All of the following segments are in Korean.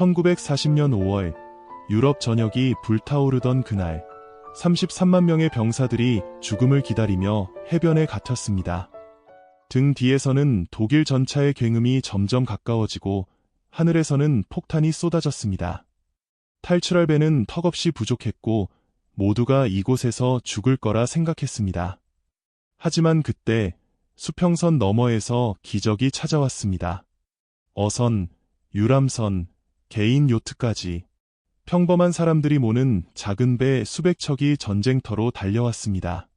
1940년 5월 유럽 전역이 불타오르던 그날 33만 명의 병사들이 죽음을 기다리며 해변에 갇혔습니다. 등 뒤에서는 독일 전차의 굉음이 점점 가까워지고 하늘에서는 폭탄이 쏟아졌습니다. 탈출할 배는 턱없이 부족했고 모두가 이곳에서 죽을 거라 생각했습니다. 하지만 그때 수평선 너머에서 기적이 찾아왔습니다. 어선, 유람선, 개인 요트까지 평범한 사람들이 모는 작은 배 수백 척이 전쟁터로 달려왔습니다.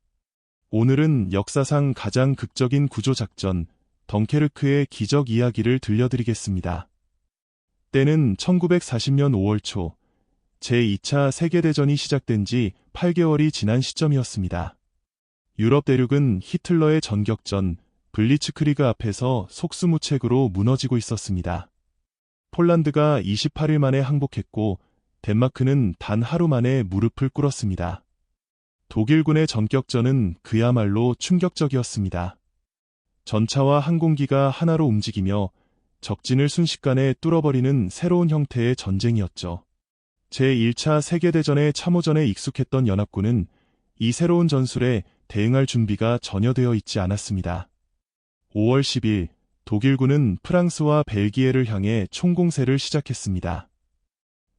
오늘은 역사상 가장 극적인 구조작전, 덩케르크의 기적 이야기를 들려드리겠습니다. 때는 1940년 5월 초, 제2차 세계대전이 시작된 지 8개월이 지난 시점이었습니다. 유럽 대륙은 히틀러의 전격전, 블리츠크리그 앞에서 속수무책으로 무너지고 있었습니다. 폴란드가 28일 만에 항복했고, 덴마크는 단 하루 만에 무릎을 꿇었습니다. 독일군의 전격전은 그야말로 충격적이었습니다. 전차와 항공기가 하나로 움직이며 적진을 순식간에 뚫어버리는 새로운 형태의 전쟁이었죠. 제1차 세계대전의 참호전에 익숙했던 연합군은 이 새로운 전술에 대응할 준비가 전혀 되어 있지 않았습니다. 5월 10일 독일군은 프랑스와 벨기에를 향해 총공세를 시작했습니다.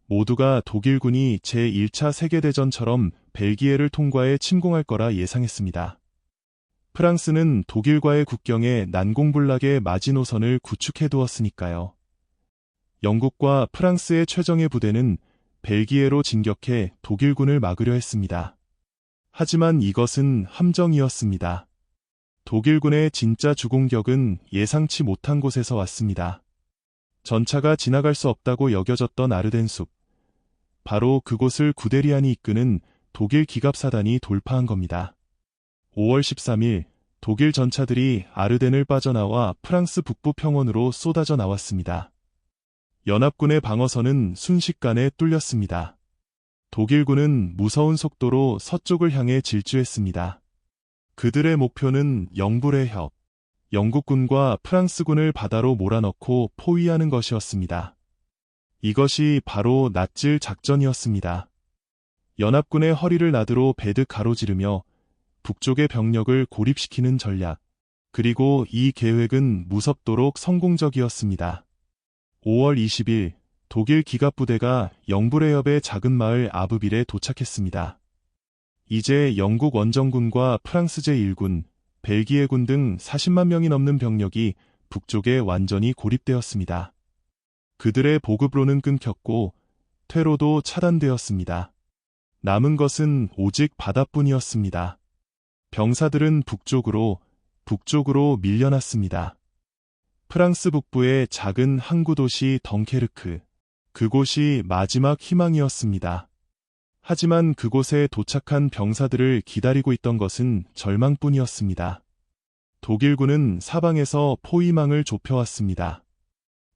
모두가 독일군이 제1차 세계대전처럼 벨기에를 통과해 침공할 거라 예상했습니다. 프랑스는 독일과의 국경에 난공불락의 마지노선을 구축해 두었으니까요. 영국과 프랑스의 최정예 부대는 벨기에로 진격해 독일군을 막으려 했습니다. 하지만 이것은 함정이었습니다. 독일군의 진짜 주공격은 예상치 못한 곳에서 왔습니다. 전차가 지나갈 수 없다고 여겨졌던 아르덴 숲. 바로 그곳을 구데리안이 이끄는 독일 기갑사단이 돌파한 겁니다. 5월 13일 독일 전차들이 아르덴을 빠져나와 프랑스 북부 평원으로 쏟아져 나왔습니다. 연합군의 방어선은 순식간에 뚫렸습니다. 독일군은 무서운 속도로 서쪽을 향해 질주했습니다. 그들의 목표는 영불의 협, 영국군과 프랑스군을 바다로 몰아넣고 포위하는 것이었습니다. 이것이 바로 낫질 작전이었습니다. 연합군의 허리를 나드로 베드 가로지르며 북쪽의 병력을 고립시키는 전략. 그리고 이 계획은 무섭도록 성공적이었습니다. 5월 20일 독일 기갑부대가 영불해협의 작은 마을 아브빌에 도착했습니다. 이제 영국 원정군과 프랑스 제1군, 벨기에군 등 40만 명이 넘는 병력이 북쪽에 완전히 고립되었습니다. 그들의 보급로는 끊겼고 퇴로도 차단되었습니다. 남은 것은 오직 바다뿐이었습니다. 병사들은 북쪽으로, 북쪽으로 밀려났습니다. 프랑스 북부의 작은 항구 도시 덩케르크. 그곳이 마지막 희망이었습니다. 하지만 그곳에 도착한 병사들을 기다리고 있던 것은 절망뿐이었습니다. 독일군은 사방에서 포위망을 좁혀왔습니다.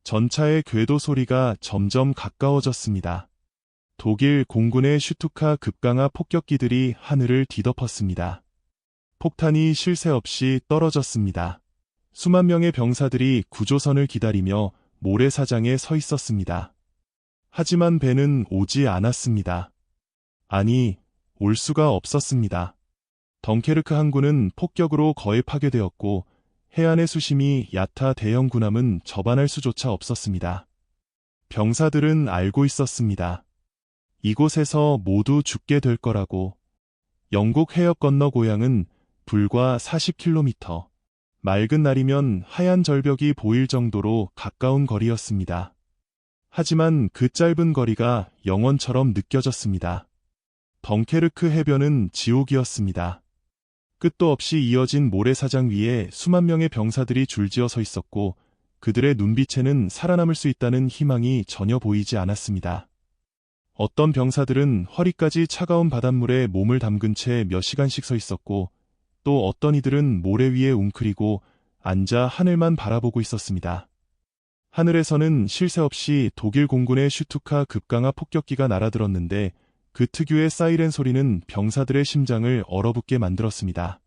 전차의 궤도 소리가 점점 가까워졌습니다. 독일 공군의 슈투카 급강화 폭격기들이 하늘을 뒤덮었습니다. 폭탄이 쉴 새 없이 떨어졌습니다. 수만 명의 병사들이 구조선을 기다리며 모래사장에 서 있었습니다. 하지만 배는 오지 않았습니다. 아니, 올 수가 없었습니다. 덩케르크 항구는 폭격으로 거의 파괴되었고 해안의 수심이 얕아 대형 군함은 접안할 수조차 없었습니다. 병사들은 알고 있었습니다. 이곳에서 모두 죽게 될 거라고. 영국 해협 건너 고향은 불과 40km. 맑은 날이면 하얀 절벽이 보일 정도로 가까운 거리였습니다. 하지만 그 짧은 거리가 영원처럼 느껴졌습니다. 덩케르크 해변은 지옥이었습니다. 끝도 없이 이어진 모래사장 위에 수만 명의 병사들이 줄지어 서 있었고 그들의 눈빛에는 살아남을 수 있다는 희망이 전혀 보이지 않았습니다. 어떤 병사들은 허리까지 차가운 바닷물에 몸을 담근 채 몇 시간씩 서 있었고 또 어떤 이들은 모래 위에 웅크리고 앉아 하늘만 바라보고 있었습니다. 하늘에서는 쉴새 없이 독일 공군의 슈투카 급강화 폭격기가 날아들었는데 그 특유의 사이렌 소리는 병사들의 심장을 얼어붙게 만들었습니다.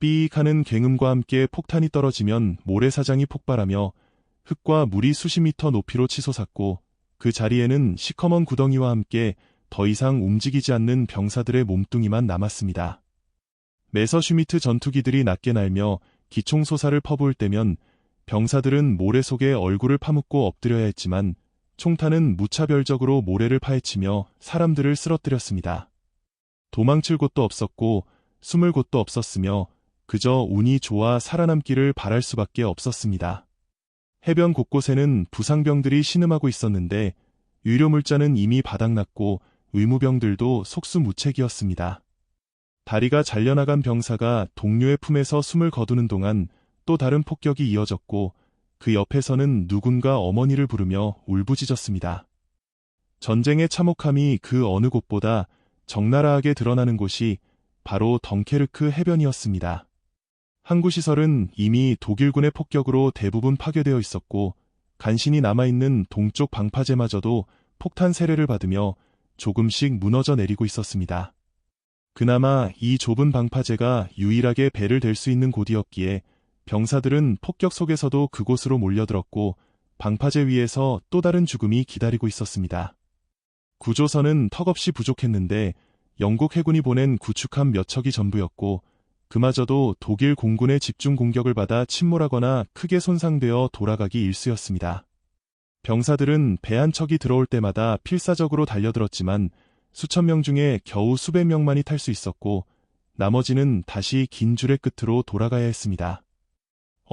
삐익 하는 갱음과 함께 폭탄이 떨어지면 모래사장이 폭발하며 흙과 물이 수십 미터 높이로 치솟았고 그 자리에는 시커먼 구덩이와 함께 더 이상 움직이지 않는 병사들의 몸뚱이만 남았습니다. 메서슈미트 전투기들이 낮게 날며 기총소사를 퍼부을 때면 병사들은 모래 속에 얼굴을 파묻고 엎드려야 했지만 총탄은 무차별적으로 모래를 파헤치며 사람들을 쓰러뜨렸습니다. 도망칠 곳도 없었고 숨을 곳도 없었으며 그저 운이 좋아 살아남기를 바랄 수밖에 없었습니다. 해변 곳곳에는 부상병들이 신음하고 있었는데 유료물자는 이미 바닥났고 의무병들도 속수무책이었습니다. 다리가 잘려나간 병사가 동료의 품에서 숨을 거두는 동안 또 다른 폭격이 이어졌고 그 옆에서는 누군가 어머니를 부르며 울부짖었습니다. 전쟁의 참혹함이 그 어느 곳보다 적나라하게 드러나는 곳이 바로 덩케르크 해변이었습니다. 항구 시설은 이미 독일군의 폭격으로 대부분 파괴되어 있었고 간신히 남아있는 동쪽 방파제마저도 폭탄 세례를 받으며 조금씩 무너져 내리고 있었습니다. 그나마 이 좁은 방파제가 유일하게 배를 댈 수 있는 곳이었기에 병사들은 폭격 속에서도 그곳으로 몰려들었고 방파제 위에서 또 다른 죽음이 기다리고 있었습니다. 구조선은 턱없이 부족했는데 영국 해군이 보낸 구축함 몇 척이 전부였고 그마저도 독일 공군의 집중 공격을 받아 침몰하거나 크게 손상되어 돌아가기 일쑤였습니다. 병사들은 배 한 척이 들어올 때마다 필사적으로 달려들었지만 수천 명 중에 겨우 수백 명만이 탈 수 있었고 나머지는 다시 긴 줄의 끝으로 돌아가야 했습니다.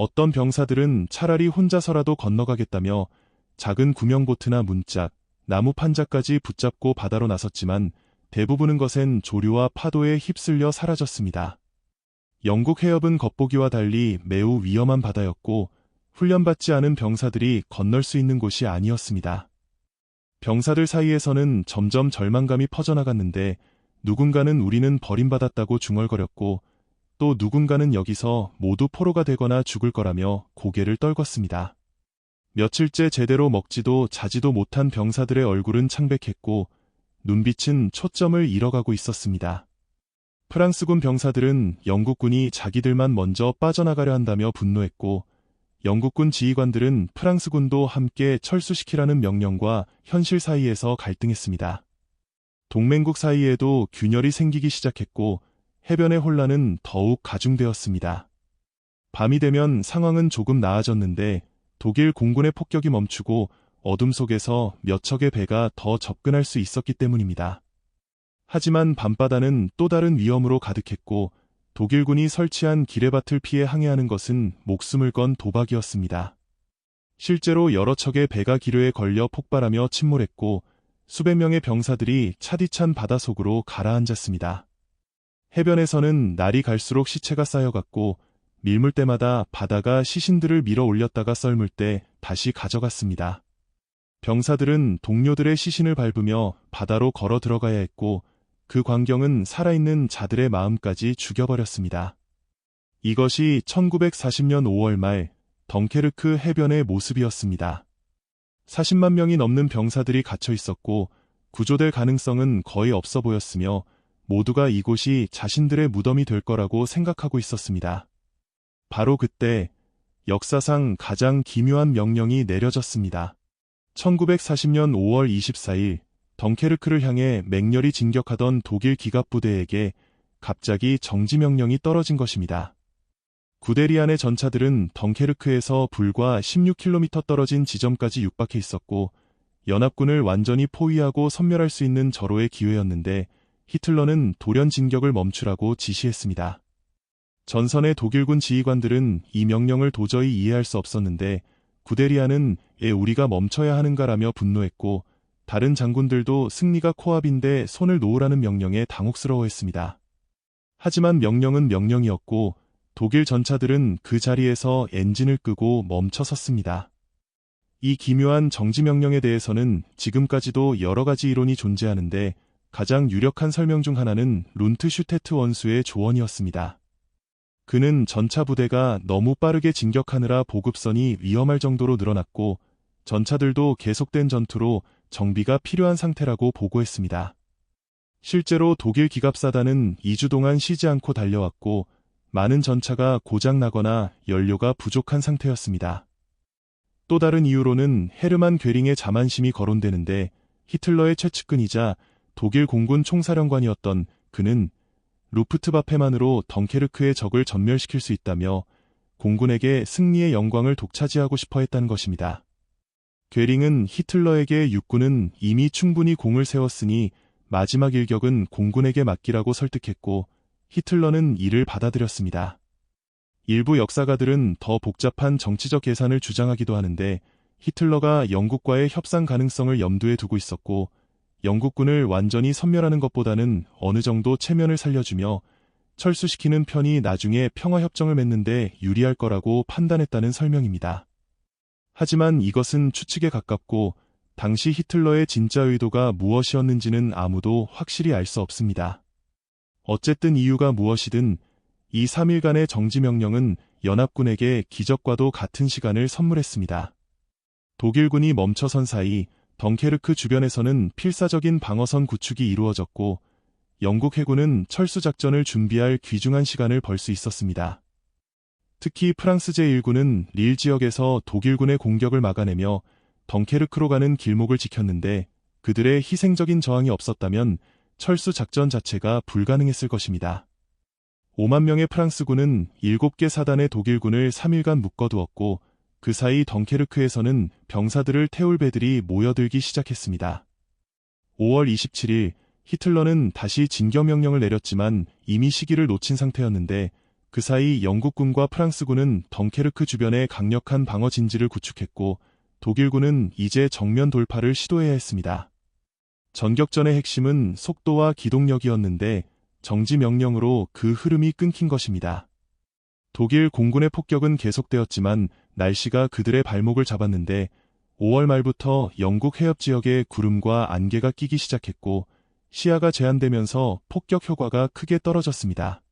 어떤 병사들은 차라리 혼자서라도 건너가겠다며 작은 구명보트나 문짝, 나무 판자까지 붙잡고 바다로 나섰지만 대부분은 것엔 조류와 파도에 휩쓸려 사라졌습니다. 영국 해협은 겉보기와 달리 매우 위험한 바다였고 훈련받지 않은 병사들이 건널 수 있는 곳이 아니었습니다. 병사들 사이에서는 점점 절망감이 퍼져나갔는데 누군가는 우리는 버림받았다고 중얼거렸고 또 누군가는 여기서 모두 포로가 되거나 죽을 거라며 고개를 떨궜습니다. 며칠째 제대로 먹지도 자지도 못한 병사들의 얼굴은 창백했고 눈빛은 초점을 잃어가고 있었습니다. 프랑스군 병사들은 영국군이 자기들만 먼저 빠져나가려 한다며 분노했고 영국군 지휘관들은 프랑스군도 함께 철수시키라는 명령과 현실 사이에서 갈등했습니다. 동맹국 사이에도 균열이 생기기 시작했고 해변의 혼란은 더욱 가중되었습니다. 밤이 되면 상황은 조금 나아졌는데 독일 공군의 폭격이 멈추고 어둠 속에서 몇 척의 배가 더 접근할 수 있었기 때문입니다. 하지만 밤바다는 또 다른 위험으로 가득했고 독일군이 설치한 기뢰밭을 피해 항해하는 것은 목숨을 건 도박이었습니다. 실제로 여러 척의 배가 기뢰에 걸려 폭발하며 침몰했고 수백 명의 병사들이 차디찬 바다 속으로 가라앉았습니다. 해변에서는 날이 갈수록 시체가 쌓여갔고 밀물 때마다 바다가 시신들을 밀어 올렸다가 썰물 때 다시 가져갔습니다. 병사들은 동료들의 시신을 밟으며 바다로 걸어 들어가야 했고 그 광경은 살아있는 자들의 마음까지 죽여버렸습니다. 이것이 1940년 5월 말 덩케르크 해변의 모습이었습니다. 40만 명이 넘는 병사들이 갇혀 있었고 구조될 가능성은 거의 없어 보였으며 모두가 이곳이 자신들의 무덤이 될 거라고 생각하고 있었습니다. 바로 그때 역사상 가장 기묘한 명령이 내려졌습니다. 1940년 5월 24일 덩케르크를 향해 맹렬히 진격하던 독일 기갑부대에게 갑자기 정지 명령이 떨어진 것입니다. 구데리안의 전차들은 덩케르크에서 불과 16km 떨어진 지점까지 육박해 있었고 연합군을 완전히 포위하고 섬멸할 수 있는 절호의 기회였는데 히틀러는 돌연 진격을 멈추라고 지시했습니다. 전선의 독일군 지휘관들은 이 명령을 도저히 이해할 수 없었는데 구데리아는 에 우리가 멈춰야 하는가라며 분노했고 다른 장군들도 승리가 코앞인데 손을 놓으라는 명령에 당혹스러워했습니다. 하지만 명령은 명령이었고 독일 전차들은 그 자리에서 엔진을 끄고 멈춰 섰습니다. 이 기묘한 정지 명령에 대해서는 지금까지도 여러 가지 이론이 존재하는데 가장 유력한 설명 중 하나는 룬트 슈테트 원수의 조언이었습니다. 그는 전차 부대가 너무 빠르게 진격하느라 보급선이 위험할 정도로 늘어났고 전차들도 계속된 전투로 정비가 필요한 상태라고 보고했습니다. 실제로 독일 기갑사단은 2주 동안 쉬지 않고 달려왔고 많은 전차가 고장나거나 연료가 부족한 상태였습니다. 또 다른 이유로는 헤르만 괴링의 자만심이 거론되는데 히틀러의 최측근이자 독일 공군 총사령관이었던 그는 루프트바페만으로 덩케르크의 적을 전멸시킬 수 있다며 공군에게 승리의 영광을 독차지하고 싶어 했다는 것입니다. 괴링은 히틀러에게 육군은 이미 충분히 공을 세웠으니 마지막 일격은 공군에게 맡기라고 설득했고 히틀러는 이를 받아들였습니다. 일부 역사가들은 더 복잡한 정치적 계산을 주장하기도 하는데 히틀러가 영국과의 협상 가능성을 염두에 두고 있었고 영국군을 완전히 섬멸하는 것보다는 어느 정도 체면을 살려주며 철수시키는 편이 나중에 평화협정을 맺는데 유리할 거라고 판단했다는 설명입니다. 하지만 이것은 추측에 가깝고 당시 히틀러의 진짜 의도가 무엇이었는지는 아무도 확실히 알 수 없습니다. 어쨌든 이유가 무엇이든 이 3일간의 정지명령은 연합군에게 기적과도 같은 시간을 선물했습니다. 독일군이 멈춰선 사이 덩케르크 주변에서는 필사적인 방어선 구축이 이루어졌고 영국 해군은 철수 작전을 준비할 귀중한 시간을 벌 수 있었습니다. 특히 프랑스 제1군은 릴 지역에서 독일군의 공격을 막아내며 덩케르크로 가는 길목을 지켰는데 그들의 희생적인 저항이 없었다면 철수 작전 자체가 불가능했을 것입니다. 5만 명의 프랑스군은 7개 사단의 독일군을 3일간 묶어두었고 그 사이 덩케르크에서는 병사들을 태울 배들이 모여들기 시작했습니다. 5월 27일 히틀러는 다시 진격 명령을 내렸지만 이미 시기를 놓친 상태였는데 그 사이 영국군과 프랑스군은 덩케르크 주변에 강력한 방어 진지를 구축했고 독일군은 이제 정면 돌파를 시도해야 했습니다. 전격전의 핵심은 속도와 기동력이었는데 정지 명령으로 그 흐름이 끊긴 것입니다. 독일 공군의 폭격은 계속되었지만 날씨가 그들의 발목을 잡았는데 5월 말부터 영국 해협 지역에 구름과 안개가 끼기 시작했고 시야가 제한되면서 폭격 효과가 크게 떨어졌습니다.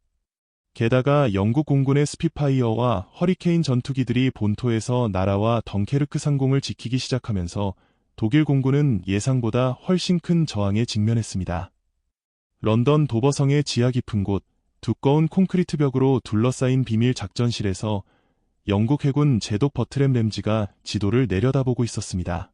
게다가 영국 공군의 스피파이어와 허리케인 전투기들이 본토에서 나라와 덩케르크 상공을 지키기 시작하면서 독일 공군은 예상보다 훨씬 큰 저항에 직면했습니다. 런던 도버성의 지하 깊은 곳, 두꺼운 콘크리트 벽으로 둘러싸인 비밀 작전실에서 영국 해군 제독 버트램 램지가 지도를 내려다보고 있었습니다.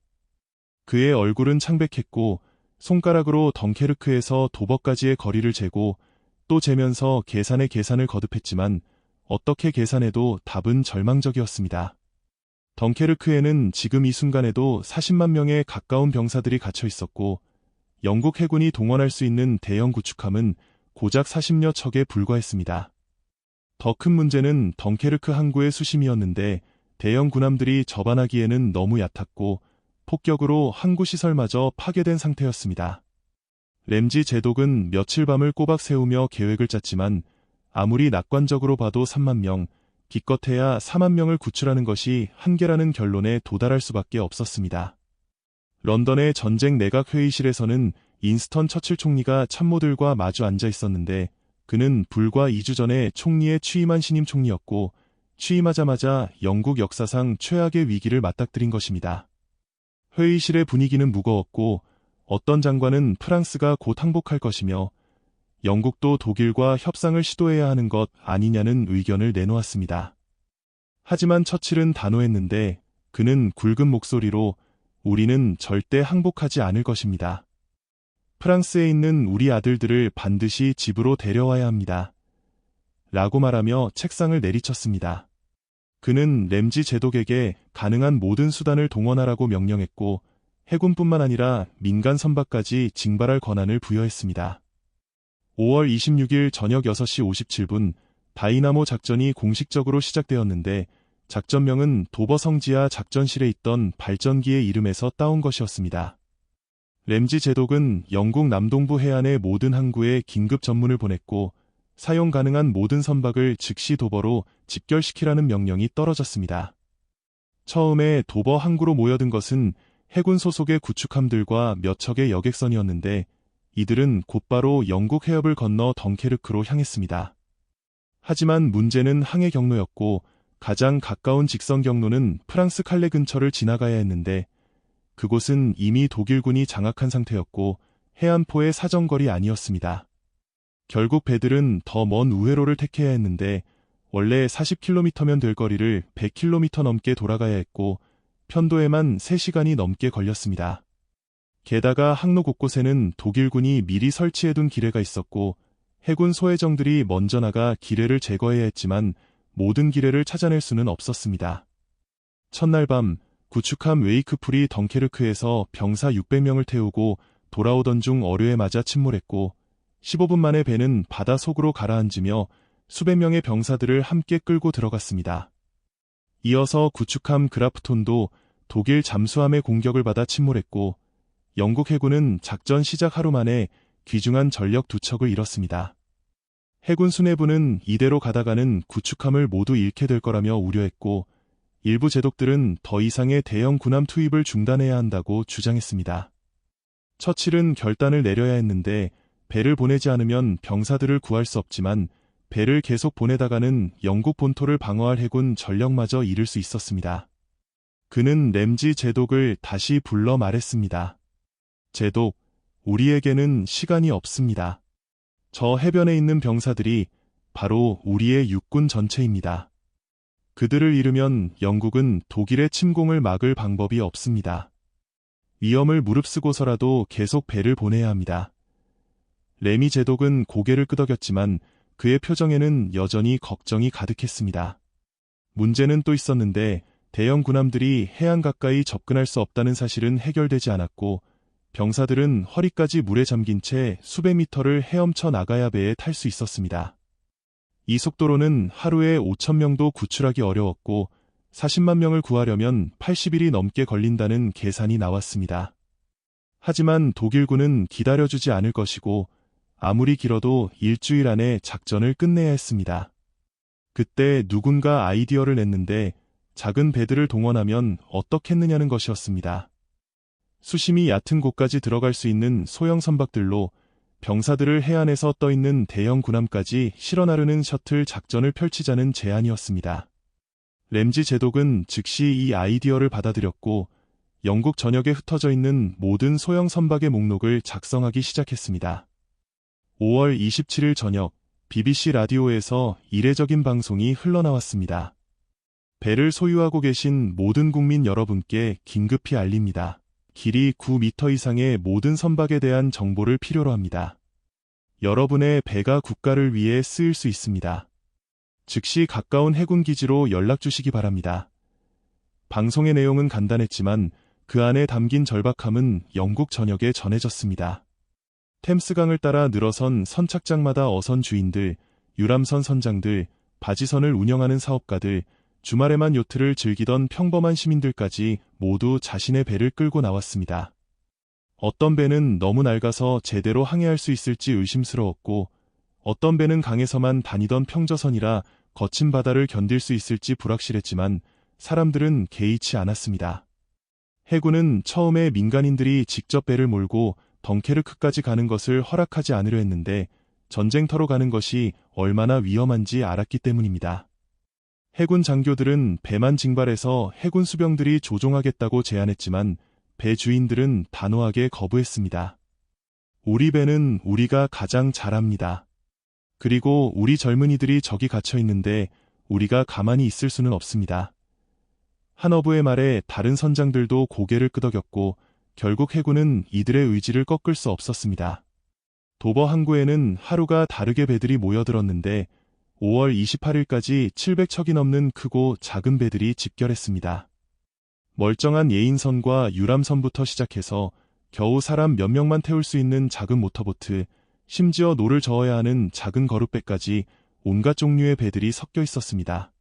그의 얼굴은 창백했고 손가락으로 덩케르크에서 도버까지의 거리를 재고 또 재면서 계산의 계산을 거듭했지만 어떻게 계산해도 답은 절망적이었습니다. 덩케르크에는 지금 이 순간에도 40만 명의 가까운 병사들이 갇혀 있었고 영국 해군이 동원할 수 있는 대형 구축함은 고작 40여 척에 불과했습니다. 더 큰 문제는 덩케르크 항구의 수심이었는데 대형 군함들이 접안하기에는 너무 얕았고 폭격으로 항구 시설마저 파괴된 상태였습니다. 램지 제독은 며칠 밤을 꼬박 세우며 계획을 짰지만 아무리 낙관적으로 봐도 3만 명, 기껏해야 4만 명을 구출하는 것이 한계라는 결론에 도달할 수밖에 없었습니다. 런던의 전쟁 내각 회의실에서는 인스턴 처칠 총리가 참모들과 마주 앉아 있었는데 그는 불과 2주 전에 총리에 취임한 신임 총리였고 취임하자마자 영국 역사상 최악의 위기를 맞닥뜨린 것입니다. 회의실의 분위기는 무거웠고 어떤 장관은 프랑스가 곧 항복할 것이며 영국도 독일과 협상을 시도해야 하는 것 아니냐는 의견을 내놓았습니다. 하지만 처칠은 단호했는데 그는 굵은 목소리로 우리는 절대 항복하지 않을 것입니다. 프랑스에 있는 우리 아들들을 반드시 집으로 데려와야 합니다. 라고 말하며 책상을 내리쳤습니다. 그는 램지 제독에게 가능한 모든 수단을 동원하라고 명령했고 해군뿐만 아니라 민간 선박까지 징발할 권한을 부여했습니다. 5월 26일 저녁 6시 57분 다이나모 작전이 공식적으로 시작되었는데 작전명은 도버 성지하 작전실에 있던 발전기의 이름에서 따온 것이었습니다. 램지 제독은 영국 남동부 해안의 모든 항구에 긴급 전문을 보냈고 사용 가능한 모든 선박을 즉시 도버로 집결시키라는 명령이 떨어졌습니다. 처음에 도버 항구로 모여든 것은 해군 소속의 구축함들과 몇 척의 여객선이었는데 이들은 곧바로 영국 해협을 건너 덩케르크로 향했습니다. 하지만 문제는 항해 경로였고 가장 가까운 직선 경로는 프랑스 칼레 근처를 지나가야 했는데 그곳은 이미 독일군이 장악한 상태였고 해안포의 사정거리 아니었습니다. 결국 배들은 더 먼 우회로를 택해야 했는데 원래 40km면 될 거리를 100km 넘게 돌아가야 했고 편도에만 3시간이 넘게 걸렸습니다. 게다가 항로 곳곳에는 독일군이 미리 설치해둔 기뢰가 있었고 해군 소해정들이 먼저 나가 기뢰를 제거해야 했지만 모든 기뢰를 찾아낼 수는 없었습니다. 첫날 밤 구축함 웨이크풀이 덩케르크에서 병사 600명을 태우고 돌아오던 중 어뢰에 맞아 침몰했고 15분 만에 배는 바다 속으로 가라앉으며 수백 명의 병사들을 함께 끌고 들어갔습니다. 이어서 구축함 그라프톤도 독일 잠수함의 공격을 받아 침몰했고 영국 해군은 작전 시작 하루 만에 귀중한 전력 두 척을 잃었습니다. 해군 수뇌부는 이대로 가다가는 구축함을 모두 잃게 될 거라며 우려했고 일부 제독들은 더 이상의 대형 군함 투입을 중단해야 한다고 주장했습니다. 처칠은 결단을 내려야 했는데 배를 보내지 않으면 병사들을 구할 수 없지만 배를 계속 보내다가는 영국 본토를 방어할 해군 전력마저 잃을 수 있었습니다. 그는 램지 제독을 다시 불러 말했습니다. 제독, 우리에게는 시간이 없습니다. 저 해변에 있는 병사들이 바로 우리의 육군 전체입니다. 그들을 잃으면 영국은 독일의 침공을 막을 방법이 없습니다. 위험을 무릅쓰고서라도 계속 배를 보내야 합니다. 레미 제독은 고개를 끄덕였지만 그의 표정에는 여전히 걱정이 가득했습니다. 문제는 또 있었는데 대형 군함들이 해안 가까이 접근할 수 없다는 사실은 해결되지 않았고 병사들은 허리까지 물에 잠긴 채 수백 미터를 헤엄쳐 나가야 배에 탈 수 있었습니다. 이 속도로는 하루에 5천 명도 구출하기 어려웠고 40만 명을 구하려면 80일이 넘게 걸린다는 계산이 나왔습니다. 하지만 독일군은 기다려주지 않을 것이고 아무리 길어도 일주일 안에 작전을 끝내야 했습니다. 그때 누군가 아이디어를 냈는데 작은 배들을 동원하면 어떻겠느냐는 것이었습니다. 수심이 얕은 곳까지 들어갈 수 있는 소형 선박들로 병사들을 해안에서 떠있는 대형 군함까지 실어 나르는 셔틀 작전을 펼치자는 제안이었습니다. 램지 제독은 즉시 이 아이디어를 받아들였고 영국 전역에 흩어져 있는 모든 소형 선박의 목록을 작성하기 시작했습니다. 5월 27일 저녁 BBC 라디오에서 이례적인 방송이 흘러나왔습니다. 배를 소유하고 계신 모든 국민 여러분께 긴급히 알립니다. 길이 9m 이상의 모든 선박에 대한 정보를 필요로 합니다. 여러분의 배가 국가를 위해 쓰일 수 있습니다. 즉시 가까운 해군 기지로 연락 주시기 바랍니다. 방송의 내용은 간단했지만 그 안에 담긴 절박함은 영국 전역에 전해졌습니다. 템스강을 따라 늘어선 선착장마다 어선 주인들, 유람선 선장들, 바지선을 운영하는 사업가들, 주말에만 요트를 즐기던 평범한 시민들까지 모두 자신의 배를 끌고 나왔습니다. 어떤 배는 너무 낡아서 제대로 항해할 수 있을지 의심스러웠고, 어떤 배는 강에서만 다니던 평저선이라 거친 바다를 견딜 수 있을지 불확실했지만 사람들은 개의치 않았습니다. 해군은 처음에 민간인들이 직접 배를 몰고 덩케르크까지 가는 것을 허락하지 않으려 했는데 전쟁터로 가는 것이 얼마나 위험한지 알았기 때문입니다. 해군 장교들은 배만 징발해서 해군 수병들이 조종하겠다고 제안했지만 배 주인들은 단호하게 거부했습니다. 우리 배는 우리가 가장 잘합니다. 그리고 우리 젊은이들이 저기 갇혀 있는데 우리가 가만히 있을 수는 없습니다. 한어부의 말에 다른 선장들도 고개를 끄덕였고 결국 해군은 이들의 의지를 꺾을 수 없었습니다. 도버 항구에는 하루가 다르게 배들이 모여들었는데 5월 28일까지 700척이 넘는 크고 작은 배들이 집결했습니다. 멀쩡한 예인선과 유람선부터 시작해서 겨우 사람 몇 명만 태울 수 있는 작은 모터보트, 심지어 노를 저어야 하는 작은 거룻배까지 온갖 종류의 배들이 섞여 있었습니다.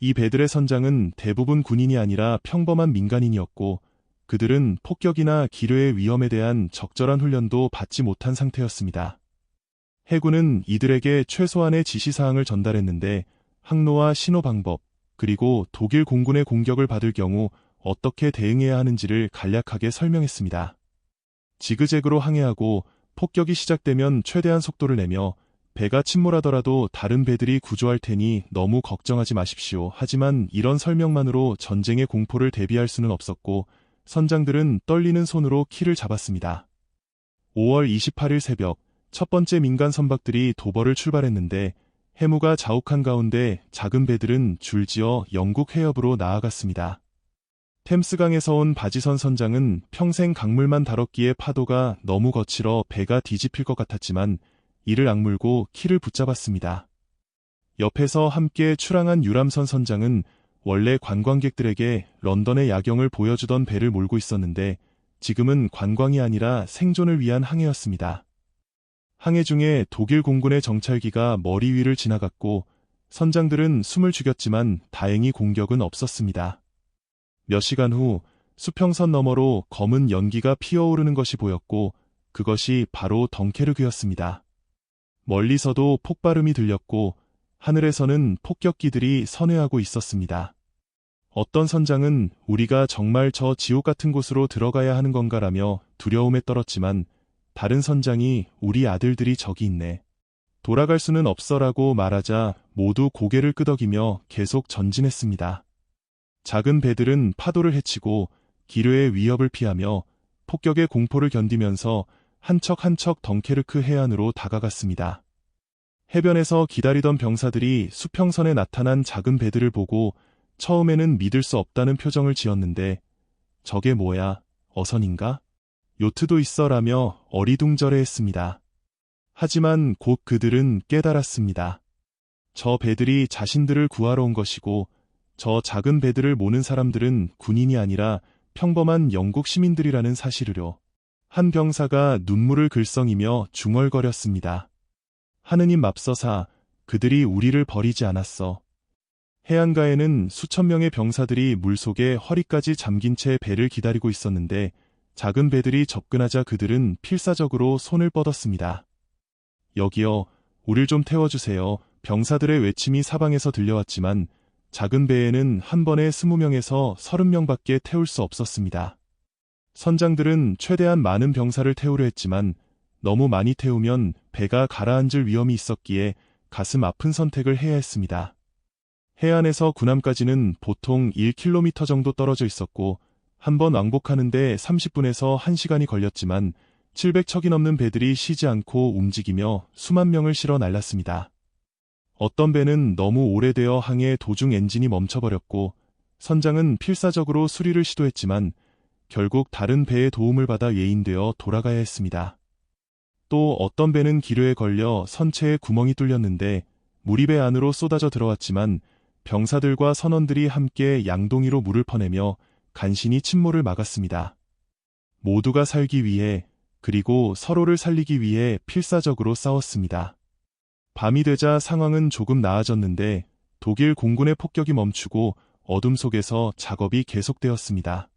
이 배들의 선장은 대부분 군인이 아니라 평범한 민간인이었고 그들은 폭격이나 기뢰의 위험에 대한 적절한 훈련도 받지 못한 상태였습니다. 해군은 이들에게 최소한의 지시사항을 전달했는데 항로와 신호 방법, 그리고 독일 공군의 공격을 받을 경우 어떻게 대응해야 하는지를 간략하게 설명했습니다. 지그재그로 항해하고 폭격이 시작되면 최대한 속도를 내며 배가 침몰하더라도 다른 배들이 구조할 테니 너무 걱정하지 마십시오. 하지만 이런 설명만으로 전쟁의 공포를 대비할 수는 없었고 선장들은 떨리는 손으로 키를 잡았습니다. 5월 28일 새벽 첫 번째 민간 선박들이 도버를 출발했는데 해무가 자욱한 가운데 작은 배들은 줄지어 영국 해협으로 나아갔습니다. 템스강에서 온 바지선 선장은 평생 강물만 다뤘기에 파도가 너무 거칠어 배가 뒤집힐 것 같았지만 이를 악물고 키를 붙잡았습니다. 옆에서 함께 출항한 유람선 선장은 원래 관광객들에게 런던의 야경을 보여주던 배를 몰고 있었는데 지금은 관광이 아니라 생존을 위한 항해였습니다. 항해 중에 독일 공군의 정찰기가 머리 위를 지나갔고 선장들은 숨을 죽였지만 다행히 공격은 없었습니다. 몇 시간 후 수평선 너머로 검은 연기가 피어오르는 것이 보였고 그것이 바로 덩케르크였습니다. 멀리서도 폭발음이 들렸고 하늘에서는 폭격기들이 선회하고 있었습니다. 어떤 선장은 우리가 정말 저 지옥 같은 곳으로 들어가야 하는 건가라며 두려움에 떨었지만 다른 선장이 우리 아들들이 저기 있네. 돌아갈 수는 없어라고 말하자 모두 고개를 끄덕이며 계속 전진했습니다. 작은 배들은 파도를 헤치고 기류의 위협을 피하며 폭격의 공포를 견디면서 한 척 한 척 덩케르크 해안으로 다가갔습니다. 해변에서 기다리던 병사들이 수평선에 나타난 작은 배들을 보고 처음에는 믿을 수 없다는 표정을 지었는데 저게 뭐야, 어선인가? 요트도 있어라며 어리둥절해 했습니다. 하지만 곧 그들은 깨달았습니다. 저 배들이 자신들을 구하러 온 것이고 저 작은 배들을 모는 사람들은 군인이 아니라 평범한 영국 시민들이라는 사실을요. 한 병사가 눈물을 글썽이며 중얼거렸습니다. 하느님 맙서사 그들이 우리를 버리지 않았어. 해안가에는 수천 명의 병사들이 물속에 허리까지 잠긴 채 배를 기다리고 있었는데 작은 배들이 접근하자 그들은 필사적으로 손을 뻗었습니다. 여기요, 우릴 좀 태워주세요. 병사들의 외침이 사방에서 들려왔지만 작은 배에는 한 번에 20명에서 30명밖에 태울 수 없었습니다. 선장들은 최대한 많은 병사를 태우려 했지만 너무 많이 태우면 배가 가라앉을 위험이 있었기에 가슴 아픈 선택을 해야 했습니다. 해안에서 군함까지는 보통 1km 정도 떨어져 있었고 한 번 왕복하는데 30분에서 1시간이 걸렸지만 700척이 넘는 배들이 쉬지 않고 움직이며 수만 명을 실어 날랐습니다. 어떤 배는 너무 오래되어 항해 도중 엔진이 멈춰버렸고 선장은 필사적으로 수리를 시도했지만 결국 다른 배의 도움을 받아 예인되어 돌아가야 했습니다. 또 어떤 배는 기류에 걸려 선체에 구멍이 뚫렸는데 물이 배 안으로 쏟아져 들어왔지만 병사들과 선원들이 함께 양동이로 물을 퍼내며 간신히 침몰을 막았습니다. 모두가 살기 위해 그리고 서로를 살리기 위해 필사적으로 싸웠습니다. 밤이 되자 상황은 조금 나아졌는데 독일 공군의 폭격이 멈추고 어둠 속에서 작업이 계속되었습니다.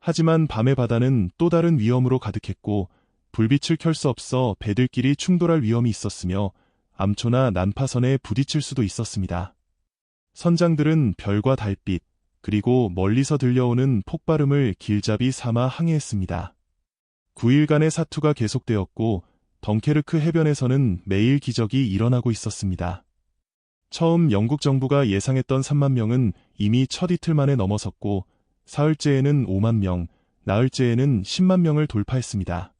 하지만 밤의 바다는 또 다른 위험으로 가득했고 불빛을 켤 수 없어 배들끼리 충돌할 위험이 있었으며 암초나 난파선에 부딪힐 수도 있었습니다. 선장들은 별과 달빛, 그리고 멀리서 들려오는 폭발음을 길잡이 삼아 항해했습니다. 9일간의 사투가 계속되었고 덩케르크 해변에서는 매일 기적이 일어나고 있었습니다. 처음 영국 정부가 예상했던 3만 명은 이미 첫 이틀 만에 넘어섰고 사흘째에는 5만 명, 나흘째에는 10만 명을 돌파했습니다.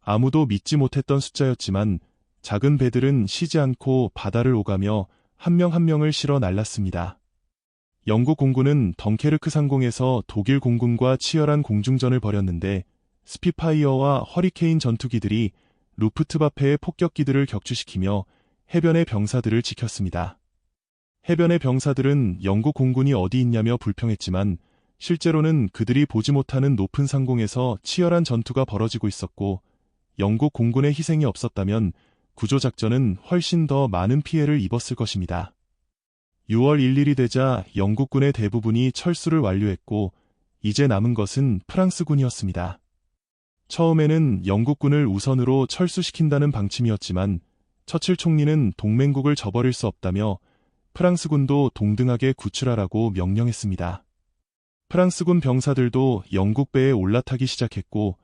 아무도 믿지 못했던 숫자였지만 작은 배들은 쉬지 않고 바다를 오가며 한 명한 한 명을 실어 날랐습니다. 영국 공군은 덩케르크 상공에서 독일 공군과 치열한 공중전을 벌였는데 스피파이어와 허리케인 전투기들이 루프트바페의 폭격기들을 격추시키며 해변의 병사들을 지켰습니다. 해변의 병사들은 영국 공군이 어디 있냐며 불평했지만 실제로는 그들이 보지 못하는 높은 상공에서 치열한 전투가 벌어지고 있었고 영국 공군의 희생이 없었다면 구조작전은 훨씬 더 많은 피해를 입었을 것입니다. 6월 1일이 되자 영국군의 대부분이 철수를 완료했고 이제 남은 것은 프랑스군이었습니다. 처음에는 영국군을 우선으로 철수시킨다는 방침이었지만 처칠 총리는 동맹국을 저버릴 수 없다며 프랑스군도 동등하게 구출하라고 명령했습니다. 프랑스군 병사들도 영국 배에 올라타기 시작했고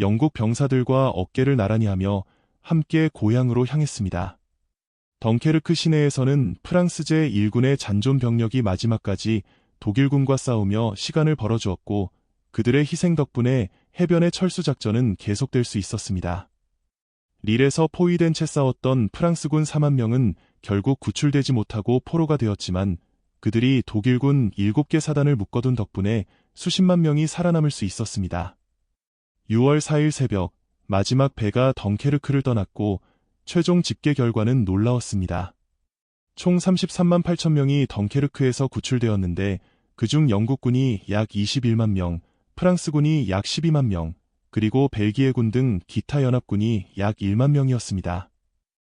영국 병사들과 어깨를 나란히 하며 함께 고향으로 향했습니다. 덩케르크 시내에서는 프랑스 제 1군의 잔존 병력이 마지막까지 독일군과 싸우며 시간을 벌어주었고 그들의 희생 덕분에 해변의 철수 작전은 계속될 수 있었습니다. 릴에서 포위된 채 싸웠던 프랑스군 4만 명은 결국 구출되지 못하고 포로가 되었지만 그들이 독일군 7개 사단을 묶어둔 덕분에 수십만 명이 살아남을 수 있었습니다. 6월 4일 새벽 마지막 배가 덩케르크를 떠났고 최종 집계 결과는 놀라웠습니다. 총 33만 8천 명이 덩케르크에서 구출되었는데 그중 영국군이 약 21만 명, 프랑스군이 약 12만 명, 그리고 벨기에군 등 기타 연합군이 약 1만 명이었습니다.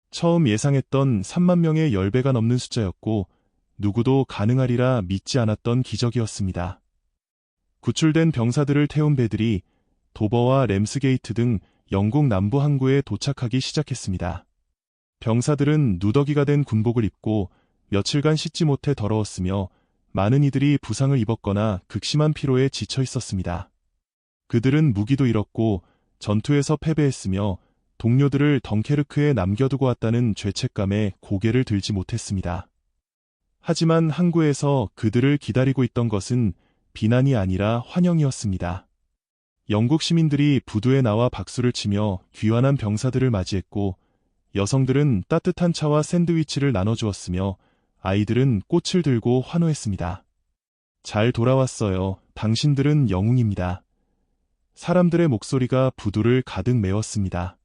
처음 예상했던 3만 명의 10배가 넘는 숫자였고 누구도 가능하리라 믿지 않았던 기적이었습니다. 구출된 병사들을 태운 배들이 도버와 램스게이트 등 영국 남부 항구에 도착하기 시작했습니다. 병사들은 누더기가 된 군복을 입고 며칠간 씻지 못해 더러웠으며 많은 이들이 부상을 입었거나 극심한 피로에 지쳐 있었습니다. 그들은 무기도 잃었고 전투에서 패배했으며 동료들을 덩케르크에 남겨두고 왔다는 죄책감에 고개를 들지 못했습니다. 하지만 항구에서 그들을 기다리고 있던 것은 비난이 아니라 환영이었습니다. 영국 시민들이 부두에 나와 박수를 치며 귀환한 병사들을 맞이했고 여성들은 따뜻한 차와 샌드위치를 나눠주었으며 아이들은 꽃을 들고 환호했습니다. 잘 돌아왔어요. 당신들은 영웅입니다. 사람들의 목소리가 부두를 가득 메웠습니다.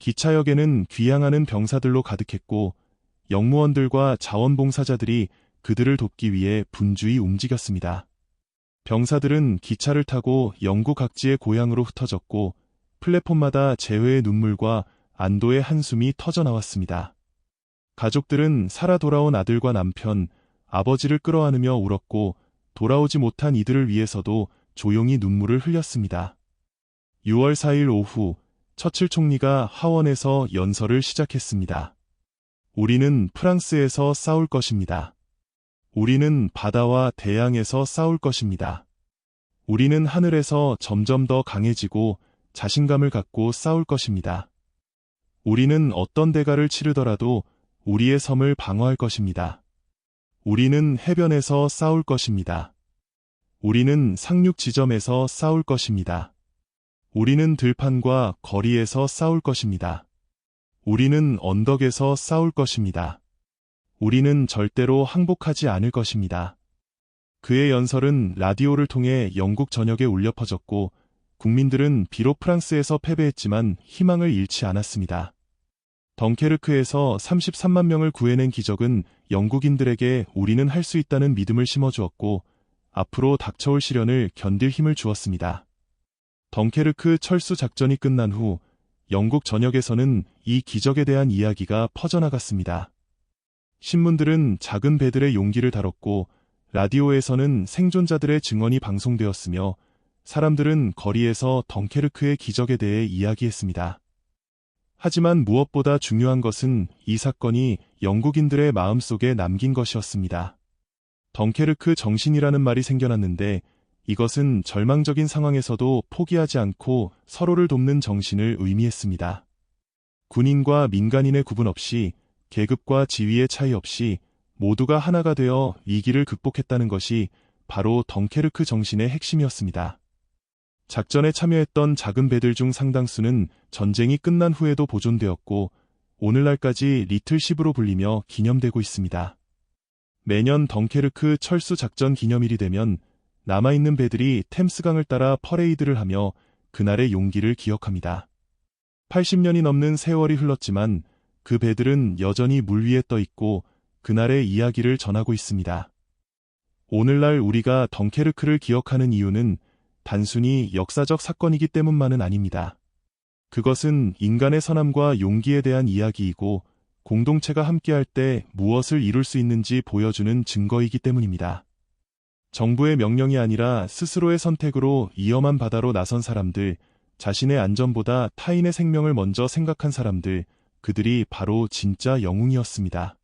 기차역에는 귀향하는 병사들로 가득했고 영무원들과 자원봉사자들이 그들을 돕기 위해 분주히 움직였습니다. 병사들은 기차를 타고 영국 각지의 고향으로 흩어졌고 플랫폼마다 재회의 눈물과 안도의 한숨이 터져나왔습니다. 가족들은 살아 돌아온 아들과 남편, 아버지를 끌어안으며 울었고 돌아오지 못한 이들을 위해서도 조용히 눈물을 흘렸습니다. 6월 4일 오후 처칠 총리가 하원에서 연설을 시작했습니다. 우리는 프랑스에서 싸울 것입니다. 우리는 바다와 대양에서 싸울 것입니다. 우리는 하늘에서 점점 더 강해지고 자신감을 갖고 싸울 것입니다. 우리는 어떤 대가를 치르더라도 우리의 섬을 방어할 것입니다. 우리는 해변에서 싸울 것입니다. 우리는 상륙 지점에서 싸울 것입니다. 우리는 들판과 거리에서 싸울 것입니다. 우리는 언덕에서 싸울 것입니다. 우리는 절대로 항복하지 않을 것입니다. 그의 연설은 라디오를 통해 영국 전역에 울려 퍼졌고 국민들은 비록 프랑스에서 패배했지만 희망을 잃지 않았습니다. 덩케르크에서 33만 명을 구해낸 기적은 영국인들에게 우리는 할 수 있다는 믿음을 심어주었고 앞으로 닥쳐올 시련을 견딜 힘을 주었습니다. 덩케르크 철수 작전이 끝난 후 영국 전역에서는 이 기적에 대한 이야기가 퍼져나갔습니다. 신문들은 작은 배들의 용기를 다뤘고 라디오에서는 생존자들의 증언이 방송되었으며 사람들은 거리에서 덩케르크의 기적에 대해 이야기했습니다. 하지만 무엇보다 중요한 것은 이 사건이 영국인들의 마음속에 남긴 것이었습니다. 덩케르크 정신이라는 말이 생겨났는데 이것은 절망적인 상황에서도 포기하지 않고 서로를 돕는 정신을 의미했습니다. 군인과 민간인의 구분 없이 계급과 지위의 차이 없이 모두가 하나가 되어 위기를 극복했다는 것이 바로 덩케르크 정신의 핵심이었습니다. 작전에 참여했던 작은 배들 중 상당수는 전쟁이 끝난 후에도 보존되었고 오늘날까지 리틀십으로 불리며 기념되고 있습니다. 매년 덩케르크 철수 작전 기념일이 되면 남아있는 배들이 템스강을 따라 퍼레이드를 하며 그날의 용기를 기억합니다. 80년이 넘는 세월이 흘렀지만 그 배들은 여전히 물 위에 떠 있고 그날의 이야기를 전하고 있습니다. 오늘날 우리가 덩케르크를 기억하는 이유는 단순히 역사적 사건이기 때문만은 아닙니다. 그것은 인간의 선함과 용기에 대한 이야기이고 공동체가 함께할 때 무엇을 이룰 수 있는지 보여주는 증거이기 때문입니다. 정부의 명령이 아니라 스스로의 선택으로 위험한 바다로 나선 사람들, 자신의 안전보다 타인의 생명을 먼저 생각한 사람들, 그들이 바로 진짜 영웅이었습니다.